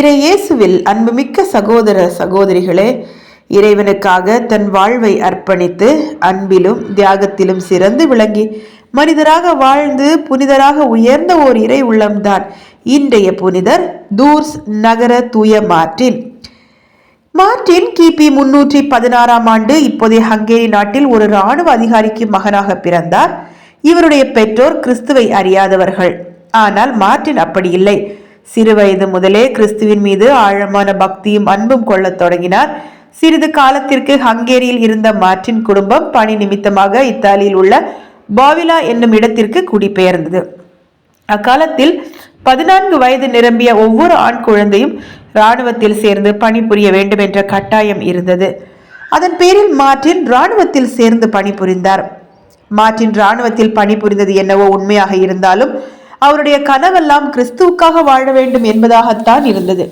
இறையேசுவில் அன்புமிக்க சகோதர சகோதரிகளே இறைவனுக்காக தன் வாழ்வை அர்ப்பணித்து அன்பிலும் தியாகத்திலும் சிறந்து விளங்கி மனிதராக வாழ்ந்து புனிதராக உயர்ந்த ஓர் இறை உள்ளம்தான் இன்றைய புனிதர் தூர்ஸ் நகர தூய மார்டின் மார்டின் கிபி முன்னூற்றி பதினாறாம் ஆண்டு இப்போதைய ஹங்கேரி நாட்டில் ஒரு இராணுவ அதிகாரிக்கு மகனாக பிறந்தார். இவருடைய பெற்றோர் கிறிஸ்துவை அறியாதவர்கள். ஆனால் மார்டின் அப்படி இல்லை. சிறுவயது முதலே கிறிஸ்துவின் மீது ஆழமான பக்தியும் அன்பும் கொள்ளத் தொடங்கினார். சிறிது காலத்திற்கு ஹங்கேரியில் இருந்த மார்டின் குடும்பம் பணி நிமித்தமாக இத்தாலியில் உள்ள பாவிலா என்னும் இடத்திற்கு குடிபெயர்ந்தது. அக்காலத்தில் பதினான்கு வயது நிரம்பிய ஒவ்வொரு ஆண் குழந்தையும் இராணுவத்தில் சேர்ந்து பணிபுரிய வேண்டும் என்ற கட்டாயம் இருந்தது. அதன் பேரில் மார்டின் இராணுவத்தில் சேர்ந்து பணிபுரிந்தார். மார்டின் இராணுவத்தில் பணிபுரிந்தது என்னவோ உண்மையாக இருந்தாலும் அவருடைய கனவெல்லாம் கிறிஸ்துவுக்காக வாழ வேண்டும் என்பதாகத்தான் இருந்தது.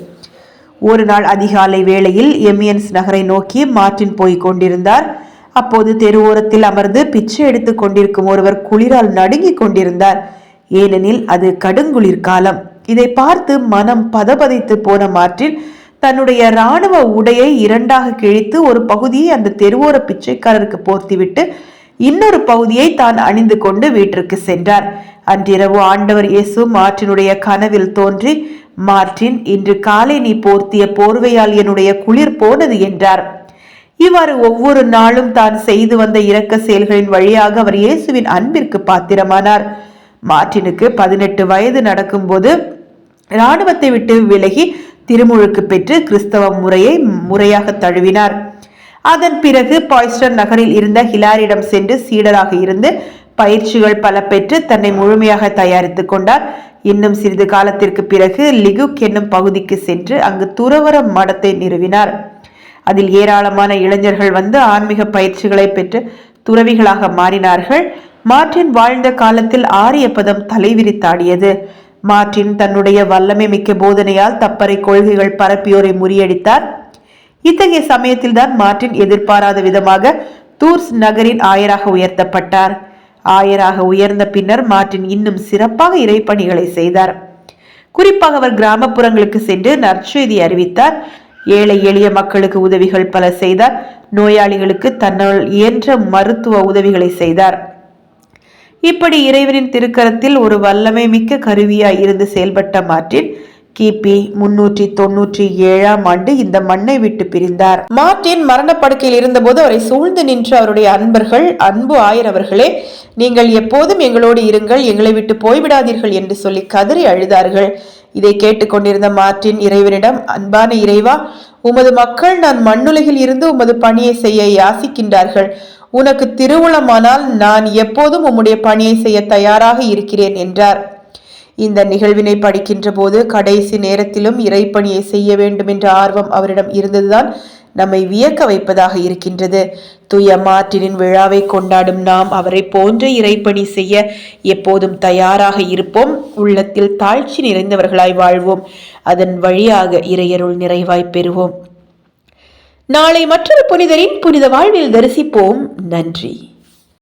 ஒரு நாள் அதிகாலை வேளையில் எமியன்ஸ் நகரை நோக்கி மார்டின் போய் கொண்டிருந்தார். அப்போது தெருவோரத்தில் அமர்ந்து பிச்சை எடுத்துக் கொண்டிருக்கும் ஒருவர் குளிரால் நடுங்கிக் கொண்டிருந்தார். ஏனெனில் அது கடுங்குளிர் காலம். இதை பார்த்து மனம் பதபதைத்து போன மார்டின் தன்னுடைய இராணுவ உடையை இரண்டாக கிழித்து ஒரு பகுதியை அந்த தெருவோர பிச்சைக்காரருக்கு போர்த்திவிட்டு இன்னொரு பகுதியை தான் அணிந்து கொண்டு வீட்டிற்கு சென்றார். அன்றிரவு ஆண்டவர் இயேசு மார்ட்டினுடைய கனவில் தோன்றி மார்ட்டின் இன்று காலை நீ போர்த்திய போர்வையால் என்னுடைய குளிர் போனது என்றார். இவ்வாறு ஒவ்வொரு நாளும் தான் செய்து வந்த இரக்க செயல்களின் வழியாக அவர் இயேசுவின் அன்பிற்கு பாத்திரமானார். மார்ட்டினுக்கு பதினெட்டு வயது நடக்கும்போது இராணுவத்தை விட்டு விலகி திருமுழுக்கு பெற்று கிறிஸ்தவ முறையை முறையாக தழுவினார். அதன் பிறகு பாய்ஸ்டர் நகரில் இருந்த ஹிலாரிடம் சென்று சீடராக இருந்து பயிற்சிகள் பல பெற்று தன்னை முழுமையாக தயாரித்துக் கொண்டார். இன்னும் சிறிது காலத்திற்கு பிறகு லிகுக் என்னும் பகுதிக்கு சென்று அங்கு துறவர மடத்தை நிறுவினார். அதில் ஏராளமான இளைஞர்கள் வந்து ஆன்மீக பயிற்சிகளை பெற்று துறவிகளாக மாறினார்கள். மார்டின் வாழ்ந்த காலத்தில் ஆரிய பதம் தலைவிரித்தாடியது. மார்டின் தன்னுடைய வல்லமை மிக்க போதனையால் தப்பறை கொள்கைகள் பரப்பியோரை முறியடித்தார். இத்தகைய சமயத்தில்தான் மார்டின் எதிர்பாராத விதமாக தூர்ஸ் நகரின் ஆயராக உயர்த்தப்பட்டார். ஆயராக உயர்ந்த பின்னர் மார்டின் இன்னும் சிறப்பாக இறைப்பணிகளை செய்தார். குறிப்பாக அவர் கிராமப்புறங்களுக்கு சென்று நற்செய்தி அறிவித்தார். ஏழை எளிய மக்களுக்கு உதவிகள் பல செய்தார். நோயாளிகளுக்கு தன்னால் இயன்ற மருத்துவ உதவிகளை செய்தார். இப்படி இறைவனின் திருக்கரத்தில் ஒரு வல்லமை மிக்க கருவியாய் இருந்து செயல்பட்ட மாற்றின் கிபி முன்னூற்றி தொன்னூற்றி ஏழாம் ஆண்டு இந்த மண்ணை விட்டு பிரிந்தார். மார்டின் மரணப்படுக்கையில் இருந்தபோது அவரை சூழ்ந்து நின்று அவருடைய அன்பர்கள் அன்பு ஆயிரவர்களே நீங்கள் எப்போதும் எங்களோடு இருங்கள் எங்களை விட்டு போய்விடாதீர்கள் என்று சொல்லி கதறி அழுதார்கள். இதை கேட்டுக்கொண்டிருந்த மார்டின் இறைவனிடம் அன்பான இறைவா உமது மக்கள் நான் மண்ணுலகில் இருந்து உமது பணியை செய்ய யாசிக்கின்றார்கள். உனக்கு திருவுளமானால் நான் எப்போதும் உம்முடைய பணியை செய்ய தயாராக இருக்கிறேன் என்றார். இந்த நிகழ்வினை படிக்கின்ற போது கடைசி நேரத்திலும் இறைப்பணியை செய்ய வேண்டும் என்ற ஆர்வம் அவரிடம் இருந்ததுதான் நம்மை வியக்க வைப்பதாக இருக்கின்றது. துய மாற்றினின் விழாவை கொண்டாடும் நாம் அவரை போன்ற இறைப்பணி செய்ய எப்போதும் தயாராக இருப்போம். உள்ளத்தில் தாழ்ச்சி நிறைந்தவர்களாய் வாழ்வோம். அதன் வழியாக இறையருள் நிறைவாய் பெறுவோம். நாளை மற்றொரு புனிதரின் புனித வாழ்வில் தரிசிப்போம். நன்றி.